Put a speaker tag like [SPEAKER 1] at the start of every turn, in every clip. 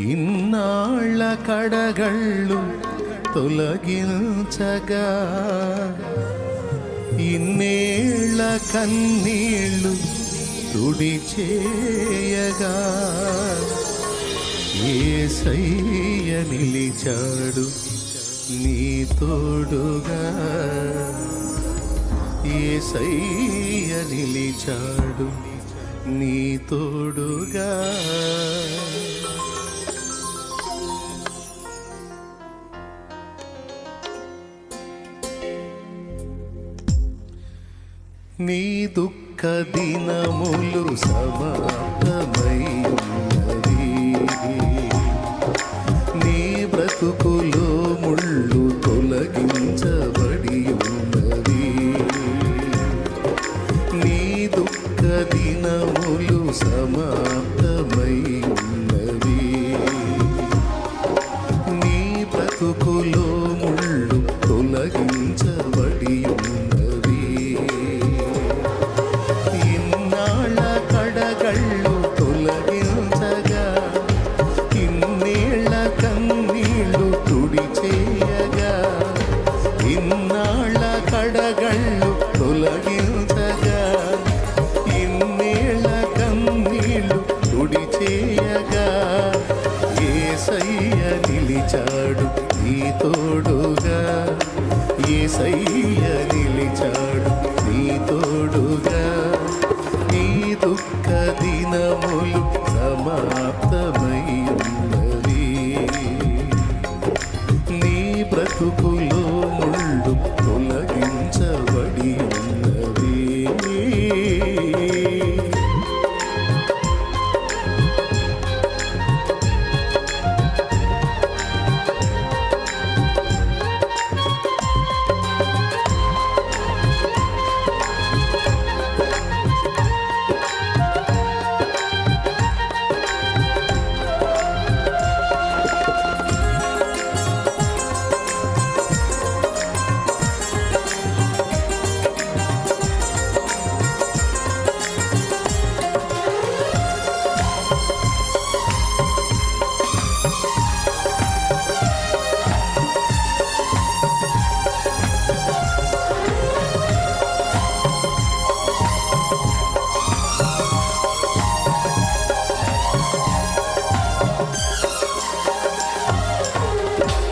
[SPEAKER 1] ఇన్నాళ్ళ కడగళ్ళు తొలగించగా ఇన్నేళ్ళ కన్నీళ్ళు తుడి చేయగా ఏసయ్య నిలిచాడు నీ తోడుగా. ఏసయ్య నిలిచాడు నీ తోడుగా. నీ దుఃఖ దినములు సమాప్తమై నిలిచాడు నీ తోడుగా. ఏ సయ్య నిలిచాడు నీ తోడుగా. నీ దుఃఖ దినములు సమాప్తమై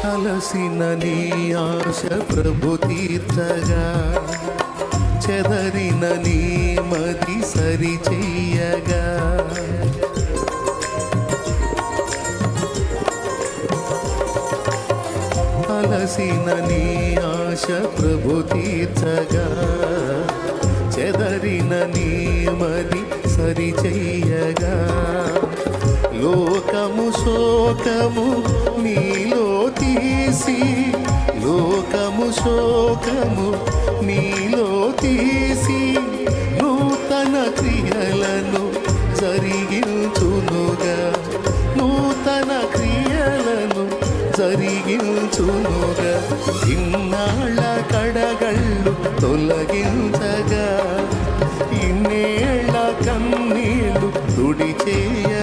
[SPEAKER 1] అలసిన నీ ఆశ ప్రభు తీర్చగా చెదరిన నీ మది సరి చెయ్యగా. అలసిన నీ ఆశ ప్రభు తీర్చగా చెదరిన నీ మది సరి చెయ్యగా. లోకము శోకము నీ తీసి లోకము శోకము నీలో తీసి నూతన క్రియలను జరిగించునుగా. నూతన క్రియలను జరిగించునుగా. ఇన్నాళ్ళ కడగళ్ళు తొలగించగా. ఇన్నేళ్ళ కన్నీళ్ళు తుడి చేయ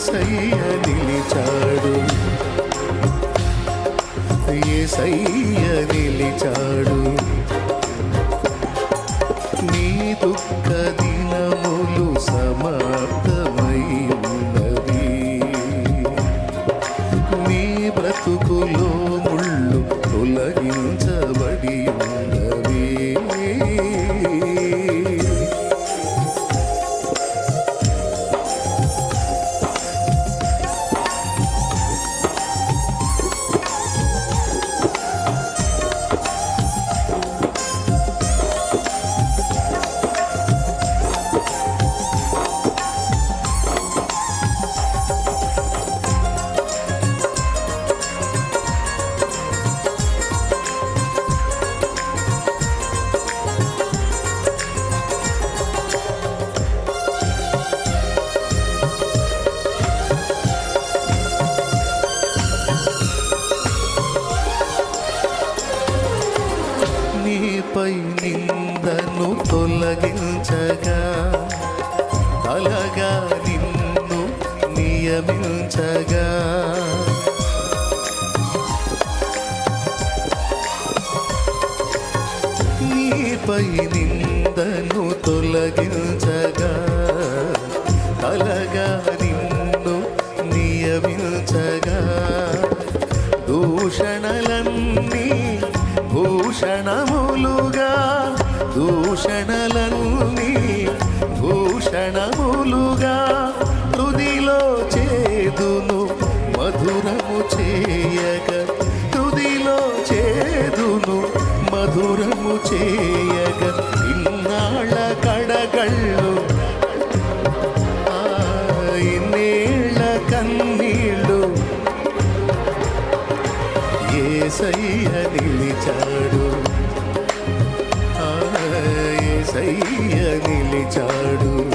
[SPEAKER 1] ఏసయ్య నిలిచాడు. ఏసయ్య నిలిచాడు. నీ దుఃఖ దినములు సమాప్తమై ఉన్నది నీ బ్రతుకులో ముళ్ళు తొలగించబడి అలగా నిన్ను నియమించగా. నీపై నిందను తొలగించగా. అలగా నిన్ను నియమించగా. దూషణలన్నీ భూషణములుగా దూషణలన్నీ మధురము చేయగ ఇన్నాళ్ళ కడగళ్ళు. ఇన్నేళ్ళ కన్నీళ్ళు. ఏసయ్య నిలిచాడు. ఏసయ్య నిలిచాడు.